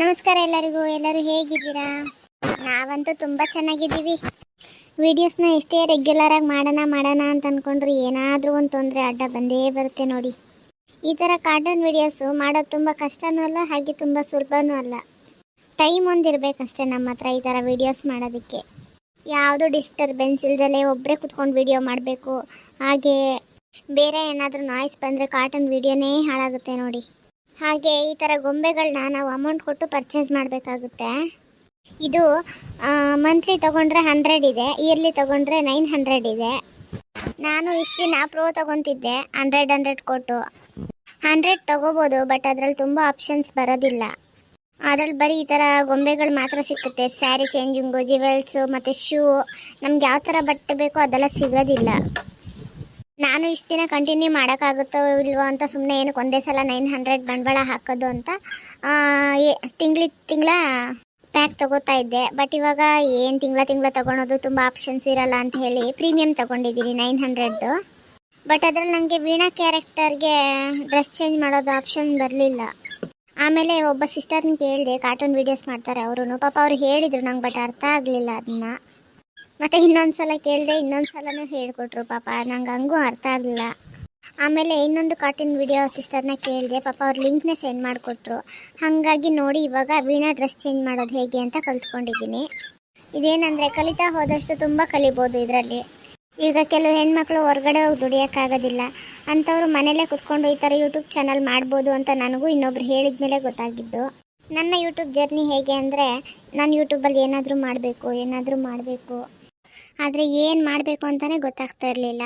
ನಮಸ್ಕಾರ ಎಲ್ಲರಿಗೂ. ಎಲ್ಲರೂ ಹೇಗಿದ್ದೀರಾ? ನಾವಂತೂ ತುಂಬ ಚೆನ್ನಾಗಿದ್ದೀವಿ. ವಿಡಿಯೋಸ್ನ ಎಷ್ಟೇ ರೆಗ್ಯುಲರ್ ಆಗಿ ಮಾಡೋಣ ಮಾಡೋಣ ಅಂತ ಅಂದ್ಕೊಂಡ್ರೆ ಏನಾದರೂ ಒಂದು ತೊಂದರೆ, ಅಡ್ಡ ಬಂದೇ ಬರುತ್ತೆ ನೋಡಿ. ಈ ಥರ ಕಾರ್ಟೂನ್ ವಿಡಿಯೋಸು ಮಾಡೋದು ತುಂಬ ಕಷ್ಟನೂ ಅಲ್ಲ, ಹಾಗೆ ತುಂಬ ಸುಲಭನೂ ಅಲ್ಲ. ಟೈಮ್ ಒಂದಿರಬೇಕಷ್ಟೇ ನಮ್ಮ ಹತ್ರ ಈ ಥರ ವಿಡಿಯೋಸ್ ಮಾಡೋದಕ್ಕೆ. ಯಾವುದು ಡಿಸ್ಟರ್ಬೆನ್ಸ್ ಇಲ್ಲದಲ್ಲೇ ಒಬ್ಬರೇ ಕುತ್ಕೊಂಡು ವಿಡಿಯೋ ಮಾಡಬೇಕು. ಹಾಗೆ ಬೇರೆ ಏನಾದರೂ ನಾಯ್ಸ್ ಬಂದರೆ ಕಾರ್ಟೂನ್ ವಿಡಿಯೋನೇ ಹಾಳಾಗುತ್ತೆ ನೋಡಿ. ಹಾಗೆ ಈ ಥರ ಗೊಂಬೆಗಳನ್ನ ನಾವು ಅಮೌಂಟ್ ಕೊಟ್ಟು ಪರ್ಚೇಸ್ ಮಾಡಬೇಕಾಗುತ್ತೆ. ಇದು ಮಂತ್ಲಿ ತೊಗೊಂಡ್ರೆ ಹಂಡ್ರೆಡ್ ಇದೆ ಇಯರ್ಲಿ ತೊಗೊಂಡ್ರೆ ನೈನ್ ಹಂಡ್ರೆಡ್ ಇದೆ. ನಾನು ಇಷ್ಟು ದಿನ ಪ್ರೋ ತೊಗೊತಿದ್ದೆ ಹಂಡ್ರೆಡ್ ಹಂಡ್ರೆಡ್ ಕೊಟ್ಟು. ಹಂಡ್ರೆಡ್ ತೊಗೋಬೋದು ಬಟ್ ಅದರಲ್ಲಿ ತುಂಬ ಆಪ್ಷನ್ಸ್ ಬರೋದಿಲ್ಲ. ಅದ್ರಲ್ಲಿ ಬರೀ ಈ ಥರ ಗೊಂಬೆಗಳು ಮಾತ್ರ ಸಿಕ್ಕುತ್ತೆ. ಸ್ಯಾರಿ ಚೇಂಜಿಂಗು ಜಿವೆಲ್ಸು ಮತ್ತು ಶೂ ನಮ್ಗೆ ಯಾವ ಥರ ಬಟ್ಟೆ ಬೇಕೋ ಅದೆಲ್ಲ ಸಿಗೋದಿಲ್ಲ. ನಾನು ಇಷ್ಟು ದಿನ ಕಂಟಿನ್ಯೂ ಮಾಡೋಕ್ಕಾಗುತ್ತೋ ಇಲ್ವೋ ಅಂತ ಸುಮ್ಮನೆ ಏನಕ್ಕೆ ಒಂದೇ ಸಲ ನೈನ್ ಹಂಡ್ರೆಡ್ ಬಂಡವಾಳ ಹಾಕೋದು ಅಂತ ತಿಂಗ್ಳಿ, ತಿಂಗಳ ಪ್ಯಾಕ್ ತಗೋತಾ ಇದ್ದೆ. ಬಟ್ ಇವಾಗ ಏನು ತಿಂಗಳ ತಿಂಗಳ ತೊಗೊಳೋದು ತುಂಬ ಆಪ್ಷನ್ಸ್ ಇರಲ್ಲ ಅಂತ ಹೇಳಿ ಪ್ರೀಮಿಯಂ ತಗೊಂಡಿದ್ದೀನಿ ನೈನ್ ಹಂಡ್ರೆಡ್ದು ಬಟ್ ಅದ್ರಲ್ಲಿ ನನಗೆ ವೀಣಾ ಕ್ಯಾರೆಕ್ಟರ್ಗೆ ಡ್ರೆಸ್ ಚೇಂಜ್ ಮಾಡೋದು ಆಪ್ಷನ್ ಬರಲಿಲ್ಲ. ಆಮೇಲೆ ಒಬ್ಬ ಸಿಸ್ಟರ್ನ ಕೇಳಿದೆ ಕಾರ್ಟೂನ್ ವೀಡಿಯೋಸ್ ಮಾಡ್ತಾರೆ ಅವರು ಪಾಪ ಅವ್ರು ಹೇಳಿದರು ನಂಗೆ ಬಟ್ ಅರ್ಥ ಆಗಲಿಲ್ಲ ಅದನ್ನ ಮತ್ತೆ ಇನ್ನೊಂದು ಸಲ ಕೇಳಿದೆ ಇನ್ನೊಂದು ಸಲನೂ ಹೇಳ್ಕೊಟ್ರು ಪಾಪ, ನಂಗೆ ಹಂಗೂ ಅರ್ಥ ಆಗಲಿಲ್ಲ. ಆಮೇಲೆ ಇನ್ನೊಂದು ಕಾಟನ್ ವಿಡಿಯೋ ಸಿಸ್ಟರ್ನ ಕೇಳಿದೆ, ಪಾಪ ಅವ್ರ ಲಿಂಕ್ನ ಸೆಂಡ್ ಮಾಡಿಕೊಟ್ರು. ಹಾಗಾಗಿ ನೋಡಿ ಇವಾಗ ವೀಣಾ ಡ್ರೆಸ್ ಚೇಂಜ್ ಮಾಡೋದು ಹೇಗೆ ಅಂತ ಕಲ್ತ್ಕೊಂಡಿದ್ದೀನಿ. ಇದೇನಂದರೆ ಕಲಿತಾ ಹೋದಷ್ಟು ತುಂಬ ಕಲಿಬೋದು ಇದರಲ್ಲಿ. ಈಗ ಕೆಲವು ಹೆಣ್ಮಕ್ಳು ಹೊರಗಡೆ ಹೋಗಿ ದುಡಿಯೋಕ್ಕಾಗೋದಿಲ್ಲ. ಅಂಥವ್ರು ಮನೇಲೇ ಕುತ್ಕೊಂಡು ಈ ಥರ ಯೂಟ್ಯೂಬ್ ಚಾನಲ್ ಮಾಡ್ಬೋದು ಅಂತ ನನಗೂ ಇನ್ನೊಬ್ರು ಹೇಳಿದ ಮೇಲೆ ಗೊತ್ತಾಗಿದ್ದು. ನನ್ನ ಯೂಟ್ಯೂಬ್ ಜರ್ನಿ ಹೇಗೆ ಅಂದರೆ, ನಾನು ಯೂಟ್ಯೂಬಲ್ಲಿ ಏನಾದರೂ ಮಾಡಬೇಕು ಏನಾದರೂ ಮಾಡಬೇಕು. ಆದರೆ ಏನು ಮಾಡಬೇಕು ಅಂತಲೇ ಗೊತ್ತಾಗ್ತಾ ಇರಲಿಲ್ಲ.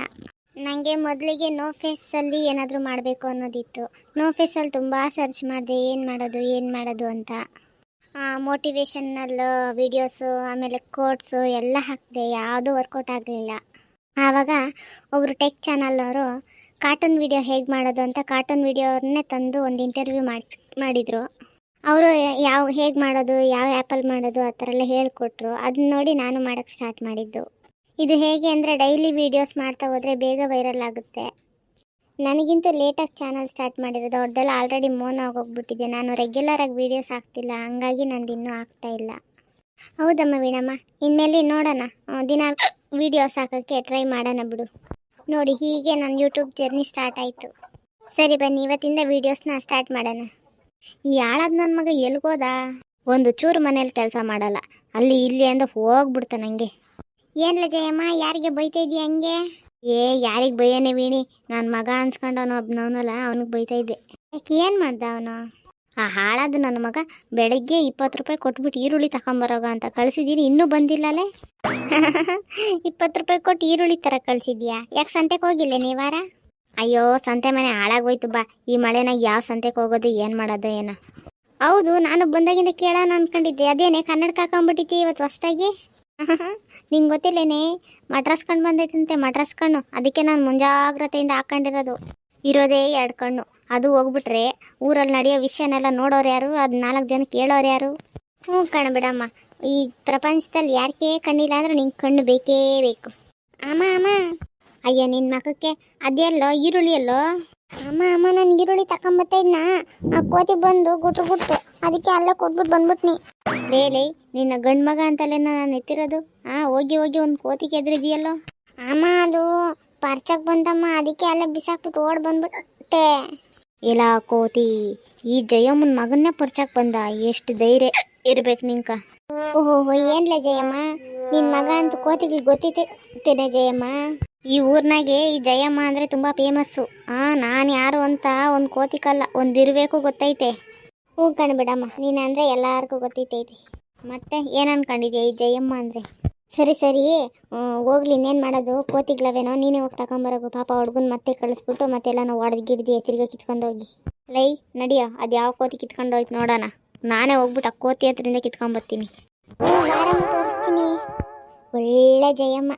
ನನಗೆ ಮೊದಲಿಗೆ ನೋ ಫೇಸಲ್ಲಿ ಏನಾದರೂ ಮಾಡಬೇಕು ಅನ್ನೋದಿತ್ತು. ನೋ ಫೇಸಲ್ಲಿ ತುಂಬ ಸರ್ಚ್ ಮಾಡಿದೆ, ಏನು ಮಾಡೋದು ಏನು ಮಾಡೋದು ಅಂತ. ಮೋಟಿವೇಶನ್ನಲ್ ವಿಡಿಯೋಸು ಆಮೇಲೆ ಕೋಟ್ಸು ಎಲ್ಲ ಹಾಕಿದೆ, ಯಾವುದೂ ವರ್ಕೌಟ್ ಆಗಲಿಲ್ಲ. ಆವಾಗ ಒಬ್ಬರು ಟೆಕ್ ಚಾನಲ್ನವರು ಕಾರ್ಟೂನ್ ವಿಡಿಯೋ ಹೇಗೆ ಮಾಡೋದು ಅಂತ ಕಾರ್ಟೂನ್ ವಿಡಿಯೋರನ್ನೇ ತಂದು ಒಂದು ಇಂಟರ್ವ್ಯೂ ಮಾಡಿ ಮಾಡಿದರು. ಅವರು ಯಾವ, ಹೇಗೆ ಮಾಡೋದು, ಯಾವ ಆ್ಯಪಲ್ಲಿ ಮಾಡೋದು, ಆ ಥರ ಎಲ್ಲ ಹೇಳಿಕೊಟ್ರು. ಅದನ್ನ ನೋಡಿ ನಾನು ಮಾಡೋಕ್ಕೆ ಸ್ಟಾರ್ಟ್ ಮಾಡಿದ್ದು. ಇದು ಹೇಗೆ ಅಂದರೆ ಡೈಲಿ ವೀಡಿಯೋಸ್ ಮಾಡ್ತಾ ಹೋದರೆ ಬೇಗ ವೈರಲ್ ಆಗುತ್ತೆ. ನನಗಿಂತ ಲೇಟಾಗಿ ಚಾನಲ್ ಸ್ಟಾರ್ಟ್ ಮಾಡಿರೋದು ಅವ್ರದ್ದೆಲ್ಲ ಆಲ್ರೆಡಿ ಮೋನ್ ಆಗೋಗ್ಬಿಟ್ಟಿದೆ. ನಾನು ರೆಗ್ಯುಲರಾಗಿ ವೀಡಿಯೋಸ್ ಹಾಕ್ತಿಲ್ಲ, ಹಂಗಾಗಿ ನಂದು ಇನ್ನೂ ಆಗ್ತಾ ಇಲ್ಲ. ಹೌದಮ್ಮ ವೀಣಮ್ಮ, ಇನ್ಮೇಲೆ ನೋಡೋಣ. ದಿನ ವೀಡಿಯೋಸ್ ಹಾಕೋಕ್ಕೆ ಟ್ರೈ ಮಾಡೋಣ ಬಿಡು. ನೋಡಿ, ಹೀಗೆ ನನ್ನ ಯೂಟ್ಯೂಬ್ ಜರ್ನಿ ಸ್ಟಾರ್ಟ್ ಆಯಿತು. ಸರಿ ಬನ್ನಿ, ಇವತ್ತಿಂದ ವೀಡಿಯೋಸ್ನ ಸ್ಟಾರ್ಟ್ ಮಾಡೋಣ. ಈ ಹಾಳಾದ ನನ್ನ ಮಗ ಎಲ್ಗೋದ ಒಂದು ಚೂರು ಮನೇಲಿ ಕೆಲಸ ಮಾಡಲ್ಲ. ಅಲ್ಲಿ ಇಲ್ಲಿ ಅಂದ ಹೋಗ್ಬಿಡ್ತಾನೆ ಹಂಗೆ. ಏನ್ಲ ಜಯಮ್ಮ ಯಾರಿಗೆ ಬೈತಾ ಇದೀಯ ಹಂಗೆ? ಏ ಯಾರಿಗೆ ಬೈಯನೆ ವೀಣಿ? ನನ್ನ ಮಗ ಅನ್ಸ್ಕೊಂಡವನು ಒಬ್ನವನಲ್ಲ ಅವನಿಗೆ ಬೈತಾ ಇದ್ದೆ. ಯಾಕೆ ಏನು ಮಾಡ್ದ ಅವನು? ಆ ಹಾಳಾದ ನನ್ನ ಮಗ ಬೆಳಗ್ಗೆ ಇಪ್ಪತ್ತು ರೂಪಾಯಿ ಕೊಟ್ಬಿಟ್ಟು ಈರುಳ್ಳಿ ತಗೊಂಬರೋಗ ಅಂತ ಕಳಿಸಿದ್ದೀನಿ ಇನ್ನೂ ಬಂದಿಲ್ಲಲೆ? ಇಪ್ಪತ್ತು ರೂಪಾಯಿ ಕೊಟ್ಟು ಈರುಳ್ಳಿ ಥರ ಕಳ್ಸಿದ್ಯಾ? ಯಾಕೆ ಸಂತೆಗೆ ಹೋಗಿಲ್ಲ ನೀವಾರ ಅಯ್ಯೋ, ಸಂತೆ ಮನೆ ಹಾಳಾಗೋಯ್ತು ಬಾ. ಈ ಮಳೆನಾಗ ಯಾವ ಸಂತೆಗೆ ಹೋಗೋದು, ಏನು ಮಾಡೋದು, ಏನೋ. ಹೌದು, ನಾನು ಬಂದಾಗಿಂದ ಕೇಳೋಣ ಅನ್ಕೊಂಡಿದ್ದೆ. ಅದೇನೆ ಕನ್ನಡಕ್ಕೆ ಹಾಕೊಂಡ್ಬಿಟ್ಟಿದ್ದೆ ಇವತ್ತು ಹೊಸ್ದಾಗಿ? ನಿಂಗೆ ಗೊತ್ತಿಲ್ಲೇನೆ, ಮಡ್ರಸ್ ಕಣ್ಣು ಬಂದೈತಂತೆ, ಮಡ್ರಸ್ ಕಣ್ಣು. ಅದಕ್ಕೆ ನಾನು ಮುಂಜಾಗ್ರತೆಯಿಂದ ಹಾಕೊಂಡಿರೋದು. ಇರೋದೇ ಎರಡು ಕಣ್ಣು. ಅದು ಹೋಗ್ಬಿಟ್ರೆ ಊರಲ್ಲಿ ನಡೆಯೋ ವಿಷಯನೆಲ್ಲ ನೋಡೋರು ಯಾರು? ಅದು ನಾಲ್ಕು ಜನ ಕೇಳೋರು ಯಾರು? ಹ್ಞೂ ಕಣ ಬಿಡಮ್ಮ. ಈ ಪ್ರಪಂಚದಲ್ಲಿ ಯಾರಕ್ಕೆ ಕಣ್ಣಿಲ್ಲ ಅಂದ್ರೆ ನಿಂಗೆ ಕಣ್ಣು ಬೇಕೇ ಬೇಕು. ಅಮ್ಮ ಅಮ್ಮ. ಅಯ್ಯ, ನಿನ್ ಮಗಕ್ಕೆ ಅದೆಲ್ಲೋ ಈರುಳ್ಳಿ ಎಲ್ಲೋ? ಅಮ್ಮ ಅಮ್ಮ, ನಾನು ಈರುಳ್ಳಿ ತಕೊಂಬತ್ತಾ ಇದ್ನ? ಆ ಕೋತಿ ಬಂದು ಗುಟ್ಟು ಗುಟ್ಟು ಅದಕ್ಕೆ ಅಲ್ಲೇ ಕೊಟ್ಬಿಟ್ಟು ಬಂದ್ಬಿಟ್ನಿ. ಬೇಲೆ ನಿನ್ನ ಗಂಡ್ ಮಗ ಅಂತಲೇ ನಾನು ಎತ್ತಿರೋದು ಆ, ಹೋಗಿ ಹೋಗಿ ಒಂದು ಕೋತಿ ಕೆದ್ರಿದೆಯಲ್ಲೋ ಅಮ್ಮ, ಅದು ಪರ್ಚಕ್ ಬಂದಮ್ಮ ಅದಕ್ಕೆ ಅಲ್ಲೇ ಬಿಸಾಕ್ಬಿಟ್ಟು ಓಡ್ ಬಂದ್ಬಿಟ್ಟೆ. ಇಲ್ಲ ಕೋತಿ, ಈ ಜಯಮ್ಮನ ಮಗನ್ನೇ ಪರ್ಚಕ್ ಬಂದ? ಎಷ್ಟು ಧೈರ್ಯ ಇರ್ಬೇಕು ನಿಂಕ. ಓಹೋ ಏನ್ಲ ಜಯಮ್ಮ? ನಿನ್ ಮಗ ಅಂತ ಕೋತಿಗೆ ಗೊತ್ತಿತ್ತೇನೆ ಜಯಮ್ಮ? ಈ ಊರ್ನಾಗೆ ಈ ಜಯಮ್ಮ ಅಂದ್ರೆ ತುಂಬಾ ಫೇಮಸ್ಸು ಆ, ನಾನು ಯಾರು ಅಂತ ಒಂದು ಕೋತಿಕಲ್ಲ, ಒಂದು ಇರಬೇಕು ಗೊತ್ತೈತೆ. ಹ್ಞೂ ಕಣ್ಬಿಡಮ್ಮ ನೀನು ಅಂದ್ರೆ ಎಲ್ಲಾರ್ಗೂ ಗೊತ್ತೈತೈತಿ ಮತ್ತೆ ಏನು ಅನ್ಕೊಂಡಿದ್ಯಾ ಈ ಜಯಮ್ಮ ಅಂದ್ರೆ? ಸರಿ ಸರಿ ಹೋಗ್ಲಿ, ಇನ್ನೇನು ಮಾಡೋದು? ಕೋತಿಗ್ಲವೇನೋ ನೀನೇ ಹೋಗಿ ತಗೊಂಬರೋಗು. ಪಾಪ ಹುಡ್ಗನ್ ಮತ್ತೆ ಕಳಿಸ್ಬಿಟ್ಟು ಮತ್ತೆಲ್ಲ ನಾವು ಒಡೆದು ಗಿಡ್ದಿ ತಿರ್ಗಾ ಕಿತ್ಕೊಂಡೋಗಿ. ಲೈ, ನಡಿಯೋ, ಅದು ಯಾವ ಕೋತಿ ಕಿತ್ಕೊಂಡೋಯ್ತು ನೋಡೋಣ. ನಾನೇ ಹೋಗ್ಬಿಟ್ಟು ಆ ಕೋತಿ ಹತ್ರಿಂದ ಕಿತ್ಕೊಂಬರ್ತೀನಿ ತೋರಿಸ್ತೀನಿ. ಒಳ್ಳೆ ಜಯಮ್ಮ.